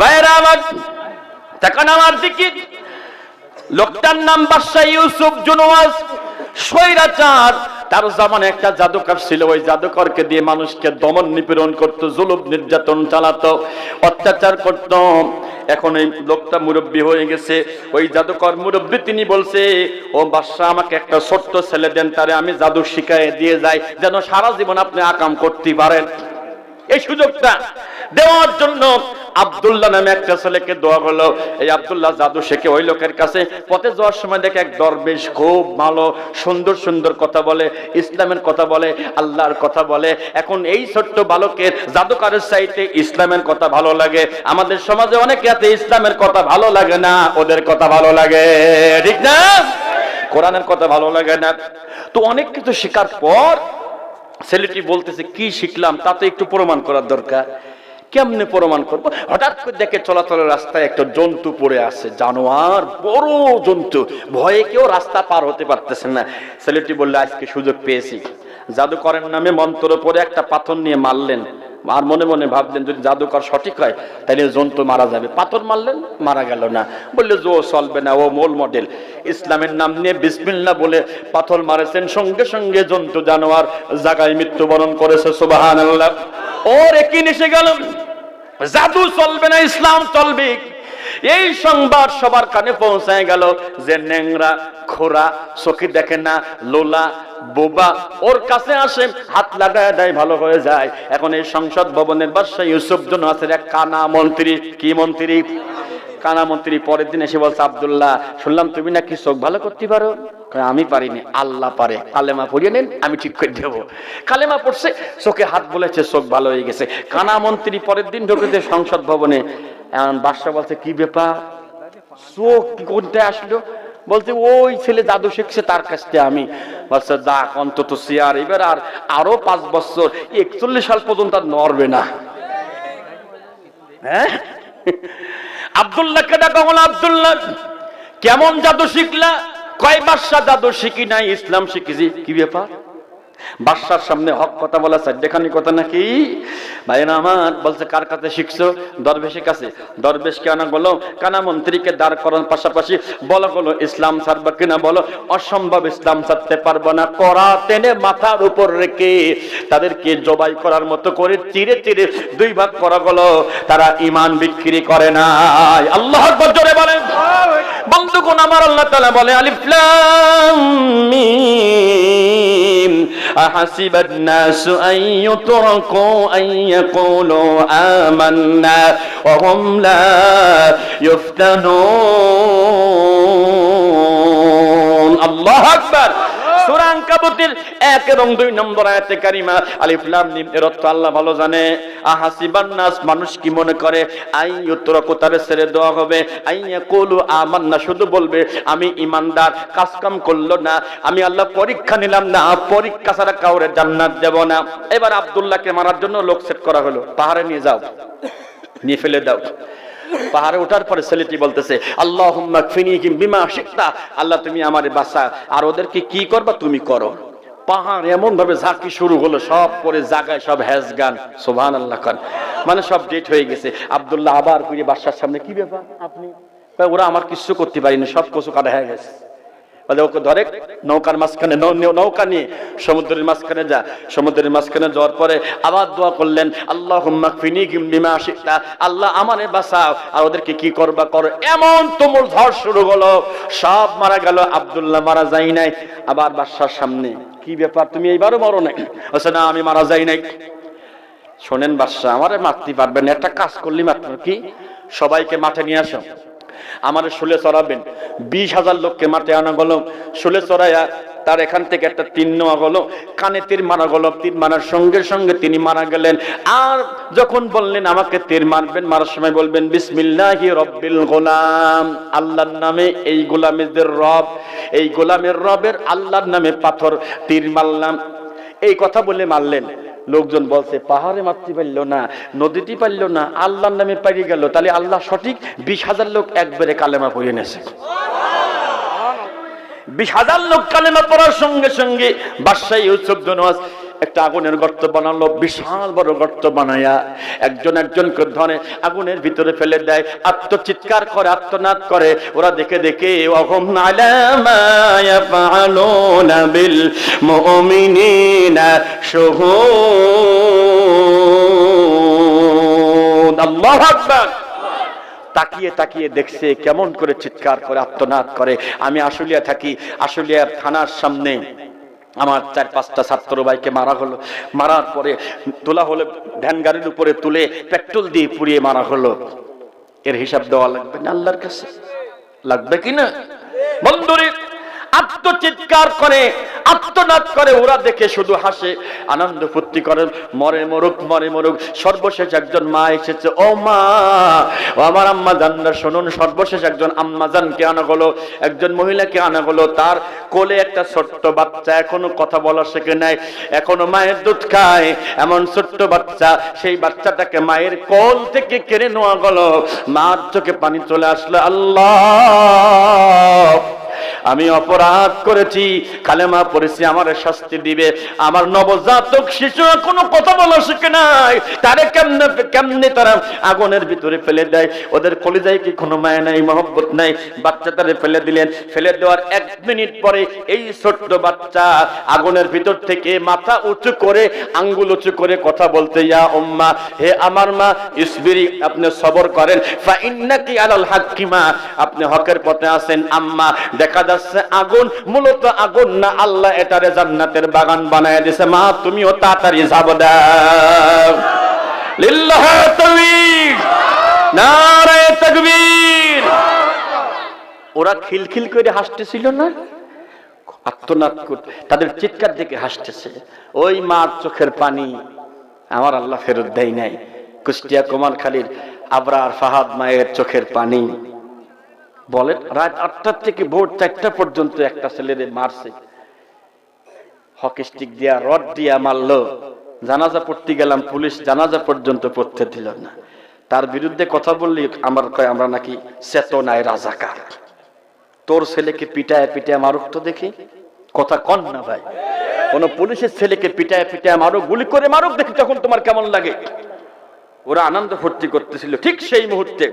ভাইরা আমার তাকান আমার দিকে। লোকটার নাম বাদশাহ ইউসুফ জুনওয়াজ, স্বৈরাচার। তার জামানে একটা জাদুকর ছিল, ওই জাদুকরকে দিয়ে মানুষকে দমন নিপীড়ন করত, জুলুম নির্যাতন চালাতো, অত্যাচার করত। এখন এই লোকটা মুরব্বী হয়ে গেছে। ওই জাদুকর মুরব্বী তিনি বলছে, ও বাদশাহ, আমাকে একটা ছোট্ট ছেলে দেন, তারে আমি জাদু শিখাই দিয়ে যাই, যেন সারা জীবন আপনি আকাম করতে পারেন। এই সুযোগটা দেওয়ার জন্য আব্দুল্লাহ নামে একটা ছেলেকে দোয়া হলো। এই আব্দুল্লাহ জাদু শেখে ওই লোকের কাছে। পথে যাওয়ার সময় দেখে এক দরবেশ খুব ভালো, সুন্দর সুন্দর কথা বলে, ইসলামের কথা বলে, আল্লাহর কথা বলে। এখন এই ছোট্ট বালকের জাদুকারের চাইতে ইসলামের কথা ভালো লাগে। আমাদের সমাজে অনেকে আছে, ইসলামের কথা ভালো লাগে না, ওদের কথা ভালো লাগে। ঠিক না? কোরআনের কথা ভালো লাগে না। তো অনেক কিছু শেখার পর ছেলেটি বলতেছে, কি শিখলাম? তা তো একটু প্রমাণ করার দরকার। কেমনে প্রমাণ করব? হঠাৎ করে দেখে চলাচলের রাস্তায় একটা জন্তু পড়ে আছে, জানোয়ার, বড় জন্তু। ভয়ে কেউ রাস্তা পার হতে পারতেছে না। ছেলেটি বললে, আজকে সুযোগ পেয়েছি। জাদুকরের নামে মন্ত্র পরে একটা পাথর নিয়ে মারলেন। আর মনে মনে ভাবলেন, যদি জাদুকর সঠিক হয়, তাহলে জন্তু মারা যাবে। পাথর মারলেন, মারা গেল না। বললে, জো, চলবে না, ও মোল মডেল। ইসলামের নাম নিয়ে বিসমিল্লা বলে পাথর মারেছেন। সঙ্গে সঙ্গে জন্তু জানোয়ার জায়গায় মৃত্যুবরণ করেছে সুবাহান আল্লাহ ওর একই নিশে গেল? জাদু চলবে না, ইসলাম চলবে। এই সংবাদ সবার কানে পৌঁছায় গেল যে নেংরা খোরা চোখে দেখে না, লোলা, বোবা, ওর কাছে আসে, হাত লাগায় দেয়, ভালো হয়ে যায়। এখন এই সংসদ ভবনের বাদশাহ ইউসুফ জন আছে এক কানা মন্ত্রী। কি মন্ত্রী? কানা মন্ত্রী পরের দিন এসে বলছে, আবদুল্লাহ, শুনলাম তুমি নাকি চোখ ভালো করতে পারো? আমি পারিনি, আল্লাহ পারে। কালেমা পড়িয়ে নেন, আমি ঠিক করে দেবো। কালেমা পড়ছে, চোখে হাত বলেছে, চোখ ভালো হয়ে গেছে। কানা মন্ত্রী পরের দিন ঢুকেছে সংসদ ভবনে। বাদশাহ বলছে, কি ব্যাপার? চোখ কি করতে আসলো? বলছে, ওই ছেলে জাদু শিখছে, তার কাছ আমি। বলছে, যাক, অন্তত চেয়ার এবার আর আরও পাঁচ বছর, একচল্লিশ সাল পর্যন্ত আর নড়বে না। হ্যাঁ? আব্দুল্লাহকে ডাকা হলো আব্দুল্লাহ? কেমন জাদু শিখলা? কয় বাদশা জাদু শিখি নাই, ইসলাম শিখেছি, কি ব্যাপার? বাদশার সামনে হক কথা বলা চারটেখানি কথা নাকি? ভাইরা আমার, বলছে, কার কাছে শিখছো? দরবেশের কাছে। দরবেশকে আনা বলো? কানা মন্ত্রীকে দাঁড় করার পাশাপাশি বলা, বলো, ইসলাম ছাড়বা কিনা বলো? অসম্ভব ইসলাম ছাড়তে পারব না। করা টেনে মাথার উপর রেখে তাদেরকে জবাই করার মতো করে চিরে চিরে দুই ভাগ করা গেলো। তারা ইমান বিক্রি করে না আল্লাহ জোরে বলেন। বন্ধুগণ, আমার আল্লাহ তাআলা বলে, আলিফ লাম মিম। أحسب الناس أن يتركوا أن يقولوا آمنا وهم لا يفتنون. الله أكبر. সূরা আনকাবুতের এক এবং দুই নম্বর আয়াতে কারিমা, আলিফ লাম এর অর্থ আল্লাহ ভালো জানে। আহাসিবান নাস, মানুষ কি মনে করে? আই ছেড়ে দেওয়া হবে। আই ইয়াকুলু আমান্না, শুধু বলবে, আমি ইমানদার, কাজ কাম করল না, আমি আল্লাহ পরীক্ষা নিলাম না, পরীক্ষা ছাড়া কাউরে জান্নাত দেব না। এবার আব্দুল্লাহকে মারার জন্য লোক সেট করা হলো। পাহাড়ে নিয়ে যাও, নিয়ে ফেলে দাও। পাহাড়ে ওঠার পরে ছেলেটি বলতেছে আল্লাহ বিমা আল্লাহ, তুমি আমার বাসা আর ওদেরকে কি করবা তুমি করো। পাহাড় এমন ভাবে ঝাঁকি শুরু হলো, সব পরে জাগায় সব হ্যাজ গান সোভান আল্লাহ খান মানে সব ডেট হয়ে গেছে। আব্দুল্লাহ আবার ফিরে বাসার সামনে, কি ব্যাপার আপনি? ওরা আমার কিছু করতে পারিনি, সব কচু কাটা হয়ে গেছে। বলে ওকে ধরে নৌকার মাঝখানে নৌকা নিয়ে সমুদ্রের মাঝখানে যা। সমুদ্রের মাঝখানে যাওয়ার পরে আবার দোয়া করলেন আল্লাহ আল্লাহ আমারে বাঁচাও। আর ওদেরকে কি করবা? করো। এমন তুমুল ঝড় শুরু হলো। সব মারা গেল, আব্দুল্লাহ মারা যাই নাই। আবার বাদশার সামনে। কি ব্যাপার? তুমি এইবারও মরো নাই? বলছে, না, আমি মারা যাই নাই। শোনেন বাদশাহ, আমারে মারতে পারবেন একটা কাজ করলি মাত্র কি? সবাইকে মাঠে নিয়ে আসো। আমার শুলে চড়াবেন। বিশ হাজার লোককে মাঠে আনা গেল, শুলে চড়াইয়া তার এখান থেকে একটা তীর নেওয়া গেল। কানে তীর মারা গেল, তীর মারার সঙ্গে সঙ্গে তিনি মারা গেলেন। আর যখন বললেন, আমাকে তীর মারবেন? মারার সময় বলবেন, বিসমিল্লাহি রব্বিল গোলাম। আল্লাহর নামে এই গোলামেদের রব, এই গোলামের রবের আল্লাহর নামে পাথর তীর মারলাম। এই কথা বলে মারলেন। লোকজন বলছে, পাহাড়ে মারতে পারল না, নদীটি পারল না, আল্লাহর নামে পারিয়ে গেল। তাহলে আল্লাহ সঠিক বিশ হাজার লোক একবারে কালেমা পড়িয়ে নেছে বিশ হাজার লোক কালেমা পড়ার সঙ্গে সঙ্গে বাদশাহী উৎসব দনওয়াজ একটা আগুনের গর্ত বানালো, বিশাল বড় গর্ত বানায়া একজন একজনকে ধরে আগুনের ভিতরে ফেলে দেয়, আত্মচিৎকার করে, আত্মনাদ করে। ওরা দেখে দেখে তাকিয়ে তাকিয়ে দেখছে, কেমন করে চিৎকার করে, আত্মনাদ করে। আমি আশুলিয়া থাকি আশুলিয়ার থানার সামনে। আমার চার পাঁচটা ছাত্র ভাইকে মারা হলো। মারার পরে তোলা হলো ভ্যান গাড়ির উপরে তুলে পেট্রোল দিয়ে পুড়িয়ে মারা হলো। এর হিসাব দেওয়া লাগবে না আল্লাহর কাছে? লাগবে কিনা বন্ধুরে, আত্মচিৎকার করে আত্মনাদ করে, ওরা দেখে শুধু হাসে। আনন্দ ফুর্তি করে মরে মরুক মরে মরুক। সর্বশেষ একজন মা এসেছে, ও মা, ও আমার আম্মা জানরা শুনুন, সর্বশেষ একজন আম্মা জানকে আনা গেলো একজন মহিলাকে আনা গেলো তার কোলে একটা ছোট্ট বাচ্চা, এখনও কথা বলা শেখে নাই, এখনও মায়ের দুধ খায়। এমন ছোট্ট বাচ্চা, সেই বাচ্চাটাকে মায়ের কোল থেকে কেড়ে নেওয়া গেল মার চোখে পানি চলে আসলো, আল্লাহ আমি অপরাধ করেছি কালেমা পড়েছি, আমার শাস্তি দিবে। আমার নবজাতক শিশু কোনো কথা বলা শিখে নাই। তারে কেমনে কেমনে তারা আগুনের ভিতরে ফেলে দেয়? ওদের কলিজায় কি কোনো মায়া নাই, মহব্বত নাই? বাচ্চা তারে ফেলে দিলেন। ফেলে দেওয়ার এক মিনিট পরে এই ছোট্ট বাচ্চা আগুনের ভিতর থেকে মাথা উঁচু করে, আঙ্গুল উঁচু করে কথা বলতে, ইয়া উম্মা, হে আমার মা, ইসবিরি, আপনি সবর করেন। ফা ইন্নাকি আলাল হাক্কিমা আপনি হকের পথে আছেন, আম্মা দেখা যাচ্ছে আগুন, মূলত আগুন না, আল্লাহ এটারে জান্নাতের বাগান বানায় দিছে। মা, তুমিও তাড়াতাড়ি যাব, দাও। লিল্লাহ তাকবীর, নারায়ে তাকবীর। ওরা খিলখিল করে হাসতেছিল না? আত্মনাদ করতে তাদের চিৎকার দেখে হাসতেছে। ওই মার চোখের পানি আমার আল্লাহ ফেরত দেয় নাই। কুষ্টিয়া কুমারখালীর আবরার ফাহাদ মায়ের চোখের পানি। বলেন, রাত আটটার থেকে ভোর চারটা পর্যন্ত একটা ছেলেদের মারছে। হকি স্টিক দিয়া, রড দিয়া মারলো। জানাজা পড়তে গেলাম, পুলিশ জানাজা পর্যন্ত পড়তে দিল না। তার বিরুদ্ধে কথা বললি, আমার কয়, আমরা নাকি চেতনায় রাজাকার। তোর ছেলেকে পিটায় পিটায় মারুক তো দেখি। কথা কন না ভাই। কোন পুলিশের ছেলেকে পিটায় পিটায় মারুক, গুলি করে মারুক দেখি, তখন তোমার কেমন লাগে? ওরা আনন্দ ফুর্তি করতেছিল, ঠিক সেই মুহূর্তে।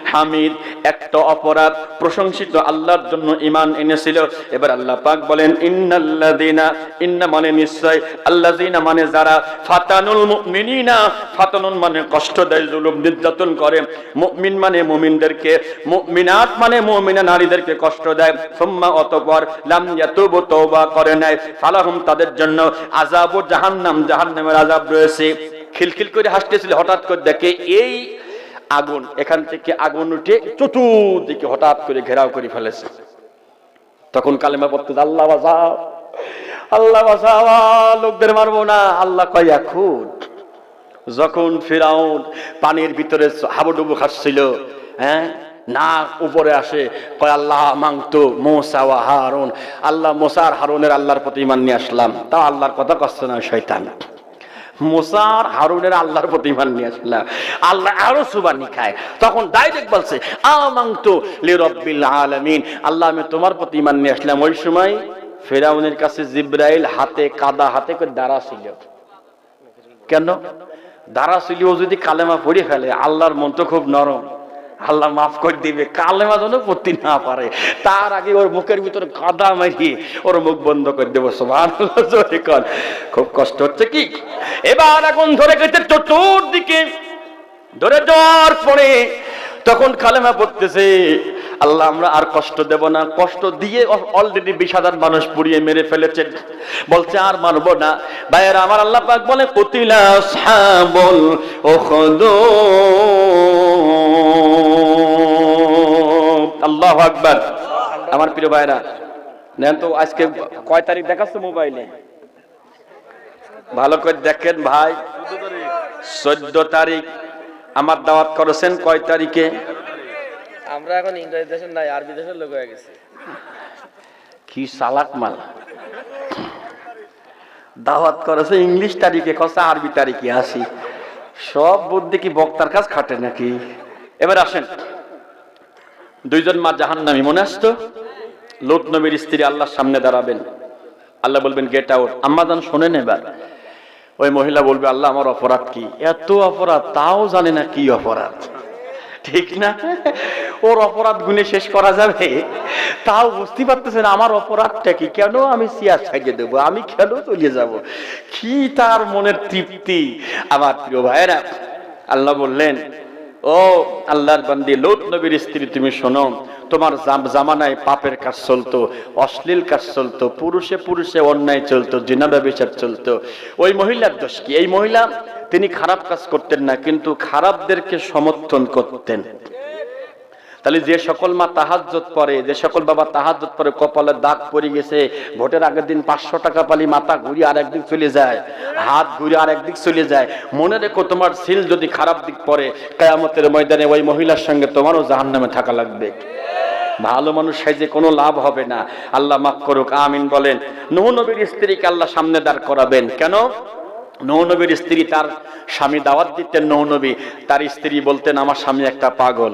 হামিদ, একটা অপরাধ প্রশংসিত আল্লাহর জন্য ইমান এনেছিল। এবার আল্লাহ পাক বলেন, ইন্নাল্লাযিনা ইন্না মানে নিশ্চয়, আল্লাযিনা মানে যারা ফাতানুল মুমিনিনা ফাতানুন মানে কষ্ট দেয়, জুলুম নির্যাতন করে। মুমিন মানে মুমিনদেরকে, মুমিনাত মানে মুমিনা নারীদেরকে কষ্ট দেয়। সুম্মা অতঃপর লাম ইয়াতুবু তওবা করে নাই ফালাহুম তাদের জন্য আযাবু জাহান্নাম, জাহান্নামের আযাব রয়েছে। খিলখিল করে হাসতেছিল, হঠাৎ করে দেখে, এই আগুন, এখান থেকে আগুন উঠে চতুর্দিকে হঠাৎ করে ঘেরাও করে ফেলেছে। তখন কালেমা পড়তে আল্লাহ বাঁচাও আল্লাহ বাঁচাও লোকদের মারবো না। আল্লাহ কয়, এখন যখন ফিরাউন পানির ভিতরে হাবুডুবু খাচ্ছিল হ্যাঁ না উপরে আসে, কয়, আল্লাহ মাংতো মোসা ওয়া হারুন। আল্লাহ মোসার হারুনের আল্লাহর প্রতি ইমান নিয়ে আসলাম। তাও আল্লাহর কথা কষ্ট না, শয়তান। মোসার হারুনের আল্লাহর প্রতি ইমান নিয়ে আসলাম আল্লাহ আরও সুবানি খায়। তখন ডাইরেক্ট বলছে আমাংতো লি রব্বিল আলামিন। আল্লাহ, আমি তোমার প্রতি ইমান নিয়ে আসলাম। ওই সময় ফেরাউনের কাছে জিব্রাইল হাতে কাদা হাতে করে দাঁড়া ছিল। কেন? দাঁড়া ছিল ও যদি কালেমা পড়ে ফেলে, আল্লাহর মন তো খুব নরম। আল্লাহ মাফ করে দিবে, কালেমা যেন পড়তে না পারে। তার আগে ওর মুখের ভিতরে কাদা মারিয়ে ওর মুখ বন্ধ করে দেবো সোভান খুব কষ্ট হচ্ছে কি? এবার এখন ধরে গেছে চতুর্দিকে। ধরে যাওয়ার পরে তখন কালেমা পড়তেছে, আল্লাহ আমরা আর কষ্ট দেব না। কষ্ট দিয়ে অলরেডি বিশ হাজার মানুষ পুড়িয়ে মেরে ফেলেছে। বলছে, আর মানব না। ভাইয়েরা, আমার আল্লাহ পাক বলে কতিলা সাবল আল্লাহ আকবার। আমার প্রিয় ভাইরা নেন তো আজকে কয় তারিখ দেখাচ্ছে মোবাইলে? ভালো করে দেখেন ভাই চোদ্দ তারিখ। আমার দাওয়াত করেছেন কয় তারিখে? আমরা এখন ইংরেজি দেশের নাই আরবি দেশের লোক হয়ে গেছি। কি সালাক মাল। দাওয়াত করেছে ইংলিশ তারিখে কষা আরবি তারিখে আসি। সব বুদ্ধি কি বক্তার কাজ খাটে নাকি? এবার আসেন। দুইজন মা জাহান্নামী, মনে আসতো? লোট নবীর স্ত্রী আল্লাহর সামনে দাঁড়াবেন। আল্লাহ বলবেন, গেট আউট। আম্মাদান শোনেন এবার। ওই মহিলা বলবে, আল্লাহ, আমার অপরাধ কি? এত অপরাধ, তাও জানে না কি অপরাধ। ঠিক না? ওর অপরাধ গুনে শেষ করা যাবে? তাও বুঝতে পারতেছে না আমার অপরাধটা কি? কেন আমি সিয়ার ছাড়িয়ে দেবো? আমি কেন চলে যাব? কি তার মনের তৃপ্তি, আমার প্রিয় ভাইয়েরা। আল্লাহ বললেন ও আল্লাহর বান্দি লোট নবীর স্ত্রী, তুমি শোনো, তোমার জাম- জামানায় পাপের কাজ চলতো, অশ্লীল কাজ চলতো, পুরুষে পুরুষে অন্যায় চলতো জিনাবা বিচার চলতো। ওই মহিলার দোষ কি? এই মহিলা, তিনি খারাপ কাজ করতেন না, কিন্তু খারাপদেরকে সমর্থন করতেন। তাহলে যে সকল মা তাহাজ্জত পরে যে সকল বাবা তাহাজ্জত পরে কপালে দাগ পড়ে গেছে, ভোটের আগের দিন পাঁচশো টাকা পালি মাথা ঘুরিয়ে আর একদিক চলে যায়, হাত ঘুরে আর একদিক চলে যায়। মনে রেখো তোমার সিল যদি খারাপ দিক পরে কেয়ামতের ময়দানে ওই মহিলার সঙ্গে তোমারও জাহান্নামে থাকা লাগবে। ভালো মানুষ সাইজে কোনো লাভ হবে না। আল্লাহ মাফ করুক, আমিন বলেন। নূহ নবীর স্ত্রীকে আল্লাহ সামনে দাঁড় করাবেন। কেন? নৌনবীর স্ত্রী তার স্বামী দাওয়াত দিতেন নৌনবী তার স্ত্রী বলতেন, আমার স্বামী একটা পাগল।